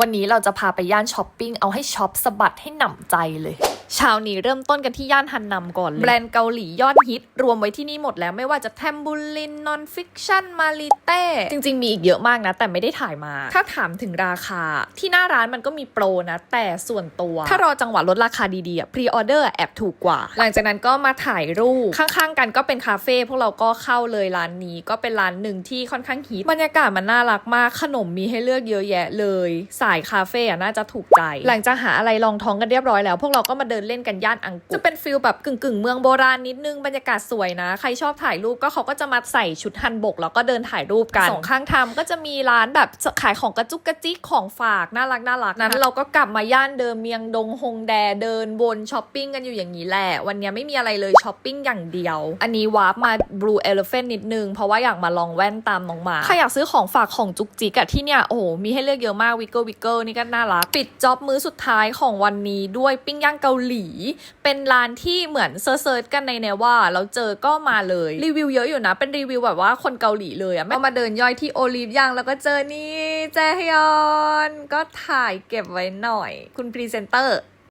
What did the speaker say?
วันนี้เราจะพาไปย่านช้อปปิ้งเอาให้ช็อปสะบัดให้หนำใจเลยเช้านี้เริ่มต้นกันที่ย่านฮันนำก่อนเลยแบรนด์เกาหลียอดฮิต รวมไว้ที่นี่หมดแล้วไม่ว่าจะแทมบูลินนอนฟิกชั่นมาริเต้จริงๆ มีอีกเยอะมากนะ แต่ไม่ได้ถ่ายมา ถ้าถามถึงราคา ที่หน้าร้านมันก็มีโปรนะ แต่ส่วนตัว ถ้ารอจังหวะลดราคาดีๆอะพรีออเดอร์แอบถูกกว่า หลังจากนั้นก็มาถ่ายรูป ข้างๆ กันก็เป็นคาเฟ่พวกเราก็เข้าเลยร้านนี้ ก็เป็นร้านหนึ่งที่ค่อนข้างฮิตบรรยากาศมันน่ารักมากขนมมีให้เลือกเยอะแยะเลยสายคาเฟ่อะน่าจะถูกใจ หลังจากหาอะไรรองท้องกันเรียบร้อยแล้ว พวกเราก็มาเดินเล่นกันย่านอังกุจะเป็นฟิลแบบกึ่งๆเมืองโบราณนิดนึงบรรยากาศสวยนะ ใครชอบถ่ายรูปก็เขาก็จะมาใส่ชุดฮันบก แล้วก็เดินถ่ายรูปกันสองข้างทางก็จะมีร้านแบบขายของกระจุกกระจิกของฝากน่ารักน่ารักนั้นเราก็กลับมาย่านเดิมเมียงดงฮงแดเดินวนช้อปปิ้งกันอยู่อย่างนี้แหละวันนี้ไม่มีอะไรเลยช้อปปิ้งอย่างเดียว อันนี้วาร์ปมา Blue Elephant นิดนึง เพราะว่าอยากมาลองแว่นตามน้องหมาใครอยากซื้อของฝากของจุกจิกอะที่เนี่ยโอ้โหมีให้เลือกเยอะมากวิกเกิลวิกเกิลนี่ก็น่ารัก ปิดจ็อบมื้อสุดท้ายของวันนี้ด้วยปิ้งย่างเกาหลี เป็นร้านที่เหมือนเซิร์ชกันในเนว่าเราเจอก็มาเลยรีวิวเยอะอยู่นะ เป็นรีวิวแบบว่าคนเกาหลีเลยอะไม่มาเดินย่อยที่โอลิฟย่างแล้วก็เจอนี่แจฮยอน ก็ถ่ายเก็บไว้หน่อย คุณพรีเซนเตอร์